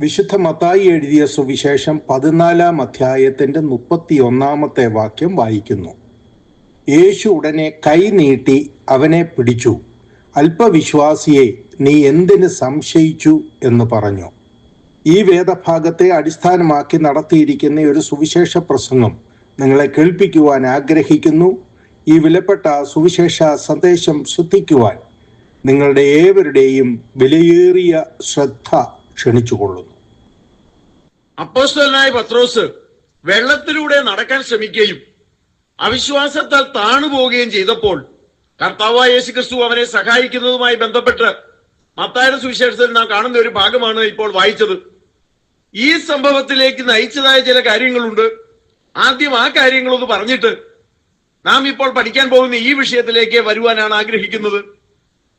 വിശുദ്ധ മത്തായി എഴുതിയ സുവിശേഷം പതിനാലാം അധ്യായത്തിന്റെ മുപ്പത്തി ഒന്നാമത്തെ വാക്യം വായിക്കുന്നു. യേശു ഉടനെ കൈ നീട്ടി അവനെ പിടിച്ചു. അല്പവിശ്വാസിയെ നീ എന്തിന് സംശയിച്ചു എന്ന് പറഞ്ഞു. ഈ വേദഭാഗത്തെ അടിസ്ഥാനമാക്കി നടത്തിയിരിക്കുന്ന ഒരു സുവിശേഷ പ്രസംഗം നിങ്ങളെ കേൾപ്പിക്കുവാൻ ആഗ്രഹിക്കുന്നു. ഈ വിലപ്പെട്ട സുവിശേഷ സന്ദേശം ശ്രദ്ധിക്കുവാൻ നിങ്ങളുടെ ഏവരുടെയും വിലയേറിയ ശ്രദ്ധ ക്ഷണിച്ചുകൊള്ളുന്നു. അപ്പോസ്തലനായ പത്രോസ് വെള്ളത്തിലൂടെ നടക്കാൻ ശ്രമിക്കുകയും അവിശ്വാസത്താൽ താണുപോവുകയും ചെയ്തപ്പോൾ കർത്താവായ യേശു ക്രിസ്തു അവനെ സഹായിക്കുന്നതുമായി ബന്ധപ്പെട്ട് മത്തായുടെ സുവിശേഷത്തിൽ നാം കാണുന്ന ഒരു ഭാഗമാണ് ഇപ്പോൾ വായിച്ചത്. ഈ സംഭവത്തിലേക്ക് നയിച്ചതായ ചില കാര്യങ്ങളുണ്ട്. ആദ്യം ആ കാര്യങ്ങളൊന്ന് പറഞ്ഞിട്ട് നാം ഇപ്പോൾ പഠിക്കാൻ പോകുന്ന ഈ വിഷയത്തിലേക്ക് വരുവാനാണ് ആഗ്രഹിക്കുന്നത്.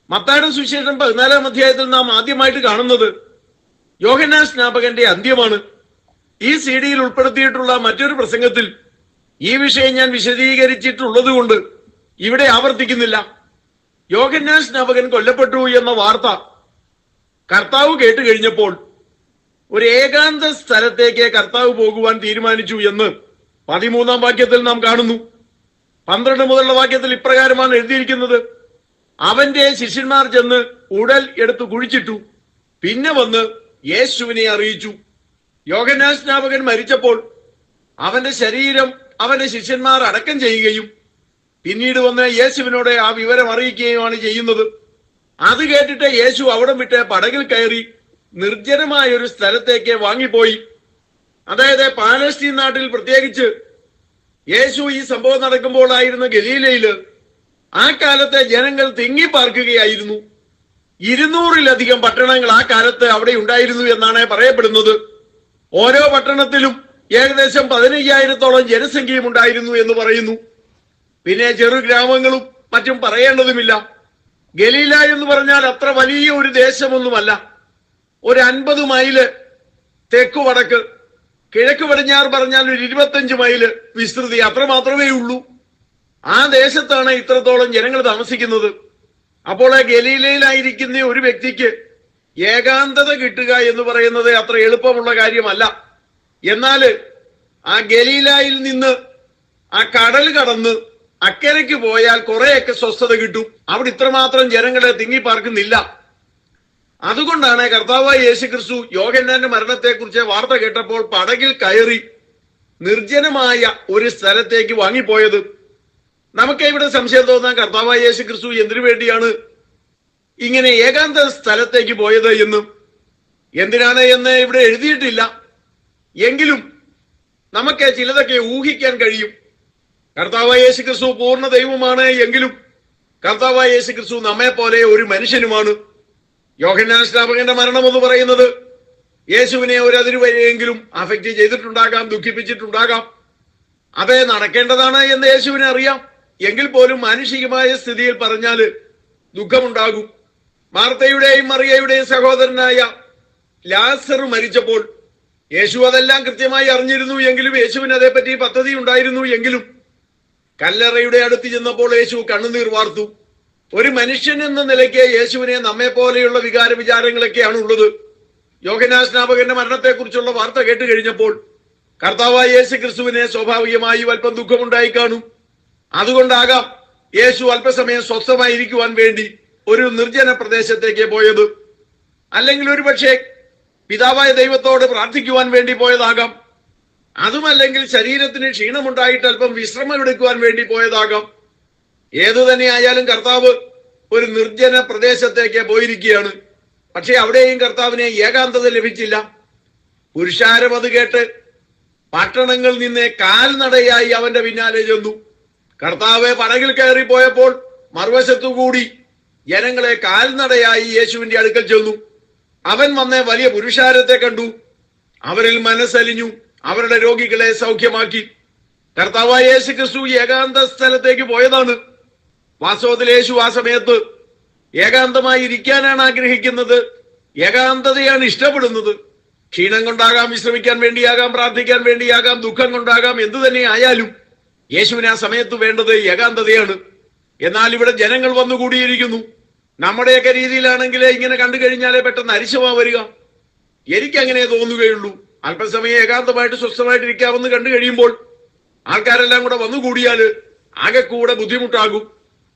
മത്തായുടെ സുവിശേഷം പതിനാലാം അധ്യായത്തിൽ നാം ആദ്യമായിട്ട് കാണുന്നത് യോഹന്നാ സ്നാപകന്റെ അന്ത്യമാണ്. ഈ സി ഡിയിൽ ഉൾപ്പെടുത്തിയിട്ടുള്ള മറ്റൊരു പ്രസംഗത്തിൽ ഈ വിഷയം ഞാൻ വിശദീകരിച്ചിട്ടുള്ളത് കൊണ്ട് ഇവിടെ ആവർത്തിക്കുന്നില്ല. യോഹന്നാൻ സ്നാപകൻ കൊല്ലപ്പെട്ടു എന്ന വാർത്ത കർത്താവ് കേട്ട് കഴിഞ്ഞപ്പോൾ ഒരു ഏകാന്ത സ്ഥലത്തേക്ക് കർത്താവ് പോകുവാൻ തീരുമാനിച്ചു എന്ന് പതിമൂന്നാം വാക്യത്തിൽ നാം കാണുന്നു. പന്ത്രണ്ട് മുതലുള്ള വാക്യത്തിൽ ഇപ്രകാരമാണ് എഴുതിയിരിക്കുന്നത്. അവന്റെ ശിഷ്യന്മാർ ചെന്ന് ഉടൽ എടുത്തു കുഴിച്ചിട്ടു. പിന്നെ വന്ന് യേശുവിനെ അറിയിച്ചു. യോഗനാ സ്നാപകൻ മരിച്ചപ്പോൾ അവന്റെ ശരീരം അവന്റെ ശിഷ്യന്മാർ അടക്കം ചെയ്യുകയും പിന്നീട് വന്ന് യേശുവിനോട് ആ വിവരം അറിയിക്കുകയുമാണ് ചെയ്യുന്നത്. അത് കേട്ടിട്ട് യേശു അവിടം വിട്ട് പടകിൽ കയറി നിർജനമായ ഒരു സ്ഥലത്തേക്ക് വാങ്ങിപ്പോയി. അതായത് പാലസ്തീൻ നാട്ടിൽ പ്രത്യേകിച്ച് യേശു ഈ സംഭവം നടക്കുമ്പോൾ ആയിരുന്ന ഗലീലയിൽ ആ കാലത്തെ ജനങ്ങൾ തിങ്ങി പാർക്കുകയായിരുന്നു. ഇരുന്നൂറിലധികം പട്ടണങ്ങൾ ആ കാലത്ത് അവിടെ ഉണ്ടായിരുന്നു എന്നാണ് പറയപ്പെടുന്നത്. ഓരോ പട്ടണത്തിലും ഏകദേശം പതിനയ്യായിരത്തോളം ജനസംഖ്യയും ഉണ്ടായിരുന്നു എന്ന് പറയുന്നു. പിന്നെ ചെറു ഗ്രാമങ്ങളും മറ്റും പറയേണ്ടതുമില്ല. ഗലീല എന്ന് പറഞ്ഞാൽ അത്ര വലിയ ഒരു ദേശമൊന്നുമല്ല. ഒരു അൻപത് മൈൽ തെക്ക് വടക്ക് കിഴക്ക് പടിഞ്ഞാറ് പറഞ്ഞാൽ ഒരു ഇരുപത്തഞ്ച് മൈൽ വിസ്തൃതി അത്ര മാത്രമേ ഉള്ളൂ. ആ ദേശത്താണ് ഇത്രത്തോളം ജനങ്ങൾ താമസിക്കുന്നത്. അപ്പോൾ ആ ഗലീലയിലായിരിക്കുന്ന ഒരു വ്യക്തിക്ക് ഏകാന്തത കിട്ടുക എന്ന് പറയുന്നത് അത്ര എളുപ്പമുള്ള കാര്യമല്ല. എന്നാൽ ആ ഗലീലയിൽ നിന്ന് ആ കടൽ കടന്ന് അക്കരയ്ക്ക് പോയാൽ കുറെയൊക്കെ സ്വസ്ഥത കിട്ടും. അവിടെ ഇത്രമാത്രം ജനങ്ങളെ തിങ്ങി പാർക്കുന്നില്ല അതുകൊണ്ടാണ് കർത്താവ് യേശു ക്രിസ്തു യോഗന്നാന്റെ മരണത്തെക്കുറിച്ച് വാർത്ത കേട്ടപ്പോൾ പടകിൽ കയറി നിർജനമായ ഒരു സ്ഥലത്തേക്ക് വാങ്ങിപ്പോയത്. നമുക്ക് ഇവിടെ സംശയം തോന്നാൻ കർത്താവായ യേശു ക്രിസ്തു എന്തിനു വേണ്ടിയാണ് ഇങ്ങനെ ഏകാന്ത സ്ഥലത്തേക്ക് പോയത് എന്നും എന്തിനാണ് എന്ന് ഇവിടെ എഴുതിയിട്ടില്ല. എങ്കിലും നമുക്ക് ചിലതൊക്കെ ഊഹിക്കാൻ കഴിയും. കർത്താവായ യേശു ക്രിസ്തു പൂർണ ദൈവമാണ് എങ്കിലും കർത്താവായ യേശു ക്രിസ്തു നമ്മെ പോലെ ഒരു മനുഷ്യനുമാണ്. യോഹന്നാൻ സ്നാപകന്റെ മരണം എന്ന് പറയുന്നത് യേശുവിനെ ഒരു അതിരു വരെയെങ്കിലും അഫക്റ്റ് ചെയ്തിട്ടുണ്ടാകാം ദുഃഖിപ്പിച്ചിട്ടുണ്ടാകാം. അത് നടക്കേണ്ടതാണ് എന്ന് യേശുവിനെ അറിയാം. എങ്കിൽ പോലും മാനുഷികമായ സ്ഥിതിയിൽ പറഞ്ഞാൽ ദുഃഖമുണ്ടാകും. മാർത്തയുടെയും മറിയയുടെയും സഹോദരനായ ലാസർ മരിച്ചപ്പോൾ യേശു അതെല്ലാം കൃത്യമായി അറിഞ്ഞിരുന്നു എങ്കിലും യേശുവിന് അതേപ്പറ്റി പദ്ധതി ഉണ്ടായിരുന്നു എങ്കിലും കല്ലറയുടെ അടുത്ത് ചെന്നപ്പോൾ യേശു കണ്ണുനീർ വാർത്തു. ഒരു മനുഷ്യൻ എന്ന നിലയ്ക്ക് യേശുവിനെ നമ്മെ പോലെയുള്ള വികാര വിചാരങ്ങളൊക്കെയാണ് ഉള്ളത്. യോഹനാ സ്നാപകന്റെ മരണത്തെക്കുറിച്ചുള്ള വാർത്ത കേട്ട് കഴിഞ്ഞപ്പോൾ കർത്താവായ യേശു ക്രിസ്തുവിനെ സ്വാഭാവികമായും അല്പം ദുഃഖമുണ്ടായി കാണും. അതുകൊണ്ടാകാം യേശു അല്പസമയം സ്വസ്ഥമായിരിക്കുവാൻ വേണ്ടി ഒരു നിർജന പ്രദേശത്തേക്ക് പോയത്. അല്ലെങ്കിൽ ഒരു പക്ഷേ പിതാവായ ദൈവത്തോട് പ്രാർത്ഥിക്കുവാൻ വേണ്ടി പോയതാകാം. അതുമല്ലെങ്കിൽ ശരീരത്തിന് ക്ഷീണമുണ്ടായിട്ട് അല്പം വിശ്രമം എടുക്കുവാൻ വേണ്ടി പോയതാകാം. ഏതു തന്നെ ആയാലും കർത്താവ് ഒരു നിർജന പ്രദേശത്തേക്ക് പോയിരിക്കുകയാണ്. പക്ഷെ അവിടെയും കർത്താവിനെ ഏകാന്തത ലഭിച്ചില്ല. പുരുഷാരം അത് കേട്ട് പട്ടണങ്ങളിൽ നിന്ന് കാൽനടയായി അവന്റെ പിന്നാലെ ചെന്നു. കർത്താവ് പടകിൽ കയറി പോയപ്പോൾ മറുവശത്തുകൂടി ജനങ്ങളെ കാൽനടയായി യേശുവിന്റെ അടുക്കൽ ചെന്നു. അവൻ വന്ന വലിയ പുരുഷാരത്തെ കണ്ടു. അവരിൽ മനസ്സലിഞ്ഞു. അവരുടെ രോഗികളെ സൗഖ്യമാക്കി. കർത്താവായ യേശു ക്രിസ്തു ഏകാന്ത സ്ഥലത്തേക്ക് പോയതാണ്. വാസ്തവത്തിൽ യേശു ആ സമയത്ത് ഏകാന്തമായി ഇരിക്കാനാണ് ആഗ്രഹിക്കുന്നത്. ഏകാന്തതയാണ് ഇഷ്ടപ്പെടുന്നത്. ക്ഷീണം കൊണ്ടാകാം വിശ്രമിക്കാൻ വേണ്ടിയാകാം പ്രാർത്ഥിക്കാൻ വേണ്ടിയാകാം ദുഃഖം കൊണ്ടാകാം എന്തു തന്നെ ആയാലും യേശുവിന് ആ സമയത്ത് വേണ്ടത് ഏകാന്തതയാണ്. എന്നാൽ ഇവിടെ ജനങ്ങൾ വന്നുകൂടിയിരിക്കുന്നു നമ്മുടെയൊക്കെ രീതിയിലാണെങ്കിൽ ഇങ്ങനെ കണ്ടു കഴിഞ്ഞാലേ പെട്ടെന്ന് അരിശമാ വരിക. എനിക്കങ്ങനെ തോന്നുകയുള്ളൂ. അല്പസമയം ഏകാന്തമായിട്ട് സ്വസ്ഥമായിട്ടിരിക്കാമെന്ന് കണ്ടു കഴിയുമ്പോൾ ആൾക്കാരെല്ലാം കൂടെ വന്നുകൂടിയാൽ ആകെ കൂടെ ബുദ്ധിമുട്ടാകും.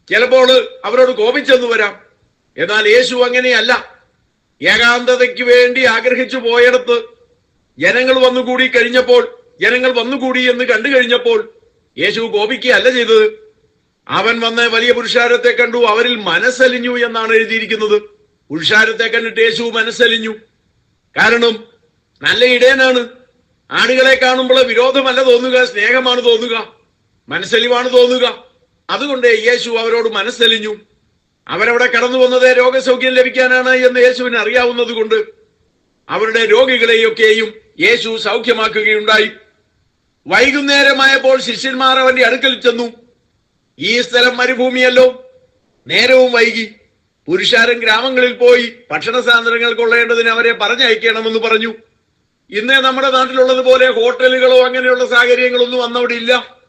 ചിലപ്പോൾ അവരോട് കോപിച്ചെന്ന് വരാം. എന്നാൽ യേശു അങ്ങനെയല്ല. ഏകാന്തതയ്ക്ക് വേണ്ടി ആഗ്രഹിച്ചു പോയടത്ത് ജനങ്ങൾ വന്നുകൂടി കഴിഞ്ഞപ്പോൾ ജനങ്ങൾ വന്നുകൂടി എന്ന് കണ്ടു കഴിഞ്ഞപ്പോൾ യേശു കോപിക്കുകയല്ല ചെയ്തത്. അവൻ വന്ന വലിയ പുരുഷാരത്തെ കണ്ടു അവരിൽ മനസ്സലിഞ്ഞു എന്നാണ് എഴുതിയിരിക്കുന്നത്. പുരുഷാരത്തെ കണ്ടിട്ട് യേശു മനസ്സലിഞ്ഞു. കാരണം നല്ല ഇടയനാണ്. ആടുകളെ കാണുമ്പോൾ വിരോധമല്ല തോന്നുക സ്നേഹമാണ് തോന്നുക മനസ്സലിവാണ് തോന്നുക. അതുകൊണ്ട് യേശു അവരോട് മനസ്സലിഞ്ഞു. അവരവിടെ കടന്നു വന്നത് രോഗസൗഖ്യം ലഭിക്കാനാണ് എന്ന് യേശുവിന് അറിയാവുന്നത് കൊണ്ട് അവരുടെ രോഗികളെയൊക്കെയും യേശു സൗഖ്യമാക്കുകയുണ്ടായി. വൈകുന്നേരമായപ്പോൾ ശിഷ്യന്മാർ അവന്റെ അടുക്കൽ ചെന്നു. ഈ സ്ഥലം മരുഭൂമിയല്ലോ. നേരവും വൈകി. പുരുഷാരൻ ഗ്രാമങ്ങളിൽ പോയി ഭക്ഷണ സാധനങ്ങൾ കൊള്ളേണ്ടതിന് അവരെ പറഞ്ഞയക്കണമെന്ന് പറഞ്ഞു. ഇന്ന് നമ്മുടെ നാട്ടിലുള്ളതുപോലെ ഹോട്ടലുകളോ അങ്ങനെയുള്ള സാഹചര്യങ്ങളൊന്നും അന്നവിടെ ഇല്ല.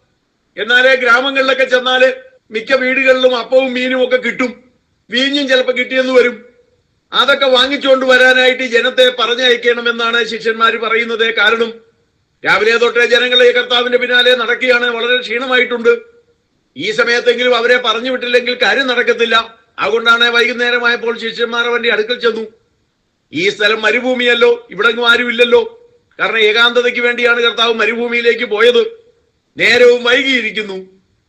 എന്നാലേ ഗ്രാമങ്ങളിലൊക്കെ ചെന്നാൽ മിക്ക വീടുകളിലും അപ്പവും മീനും ഒക്കെ കിട്ടും. വീഞ്ഞും ചിലപ്പോൾ കിട്ടിയെന്ന് വരും. അതൊക്കെ വാങ്ങിച്ചുകൊണ്ട് വരാനായിട്ട് ജനത്തെ പറഞ്ഞയക്കണമെന്നാണ് ശിഷ്യന്മാർ പറയുന്നത് കാരണം. രാവിലെ തൊട്ടേ ജനങ്ങളെ കർത്താവിന്റെ പിന്നാലെ നടക്കുകയാണ്. വളരെ ക്ഷീണമായിട്ടുണ്ട്. ഈ സമയത്തെങ്കിലും അവരെ പറഞ്ഞു വിട്ടില്ലെങ്കിൽ കാര്യം നടക്കത്തില്ല. അതുകൊണ്ടാണ് വൈകുന്നേരമായപ്പോൾ ശിഷ്യന്മാർ അവന്റെ അടുക്കൽ ചെന്നു. ഈ സ്ഥലം മരുഭൂമിയല്ലോ. ഇവിടെങ്ങും ആരുമില്ലല്ലോ കാരണം ഏകാന്തതയ്ക്ക് വേണ്ടിയാണ് കർത്താവ് മരുഭൂമിയിലേക്ക് പോയത്. നേരവും വൈകിയിരിക്കുന്നു.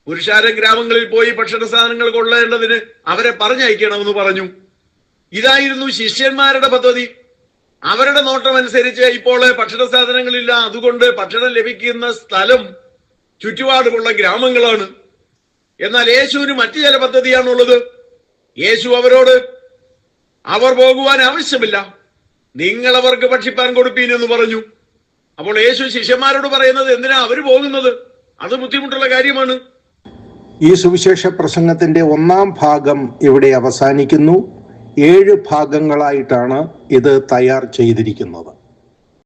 പുരുഷാരം ഗ്രാമങ്ങളിൽ പോയി ഭക്ഷണ സാധനങ്ങൾ കൊള്ളേണ്ടതിന് അവരെ പറഞ്ഞയക്കണമെന്ന് പറഞ്ഞു. ഇതായിരുന്നു ശിഷ്യന്മാരുടെ പദ്ധതി. അവരുടെ നോട്ടം അനുസരിച്ച് ഇപ്പോൾ ഭക്ഷണ സാധനങ്ങളില്ല. അതുകൊണ്ട് ഭക്ഷണം ലഭിക്കുന്ന സ്ഥലം ചുറ്റുപാടുമുള്ള ഗ്രാമങ്ങളാണ്. എന്നാൽ യേശുവിന് മറ്റു ചില പദ്ധതിയാണുള്ളത്. യേശു അവരോട് അവർ പോകുവാൻ ആവശ്യമില്ല. നിങ്ങൾ അവർക്ക് ഭക്ഷിപ്പാൻ കൊടുപ്പീനെന്ന് പറഞ്ഞു. അപ്പോൾ യേശു ശിഷ്യന്മാരോട് പറയുന്നത് എന്തിനാ അവർ പോകുന്നത്? അത് ബുദ്ധിമുട്ടുള്ള കാര്യമാണ്. ഈ സുവിശേഷ പ്രസംഗത്തിന്റെ ഒന്നാം ഭാഗം ഇവിടെ അവസാനിക്കുന്നു. ഏഴ് ഭാഗങ്ങളായിട്ടാണ് ഇത് തയ്യാർ ചെയ്തിരിക്കുന്നത്.